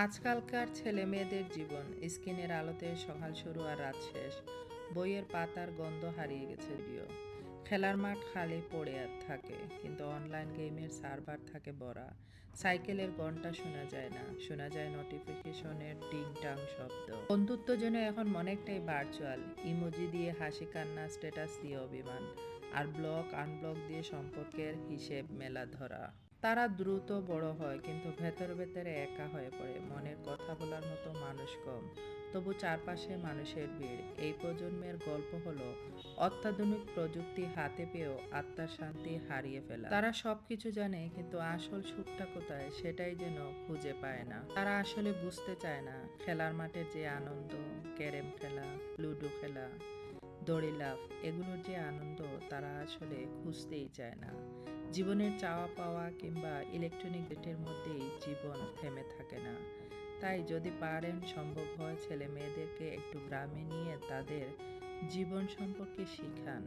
আজকালকার ছেলে মেয়েদের জীবন স্ক্রিনের আলোতে সকাল শুরু আর রাত শেষ। বইয়ের পাতার গন্ধ হারিয়ে গেছে প্রিয়। খেলার মাঠ খালি পড়ে থাকে, কিন্তু অনলাইন গেমের সার্ভার থাকে ভরা সাইকেলের ঘণ্টা শোনা যায় না, শোনা যায় নোটিফিকেশনের টিং টাং শব্দ। বন্ধুত্ব যেন এখন অনেকটাই ভার্চুয়াল ইমোজি দিয়ে হাসি কান্না স্ট্যাটাস দিয়ে অভিমান, আর ব্লক আনব্লক দিয়ে সম্পর্কের হিসেব মেলা ধরা। তারা দ্রুত বড় হয়, কিন্তু ভেতর ভেতরে একা হয়ে পড়ে। মনের কথা বলার মতো মানুষ কম, তবু চারপাশে মানুষের ভিড়। এই প্রজন্মের গল্প হলো, অত্যাধুনিক প্রযুক্তি হাতে পেয়েও আত্মার শান্তি হারিয়ে ফেলা। তারা সবকিছু জানে, কিন্তু আসল সুখটা কোথায়, সেটাই যেন খুঁজে পায় না। তারা আসলে বুঝতে চায় না, খেলার মাঠে যে আনন্দ, ক্যারেম খেলা, লুডো খেলা, দড়ি লাফ, এগুলোর যে আনন্দ, তারা আসলে খুঁজতেই চায় না। জীবনের চাওয়া পাওয়া কিংবা ইলেকট্রনিক ডেটের মধ্যেই জীবন থেমে থাকে না। তাই যদি পারেন সম্ভব হয় ছেলে মেয়েদেরকে একটু গ্রামে নিয়ে তাদের জীবন সম্পর্কে শিখান।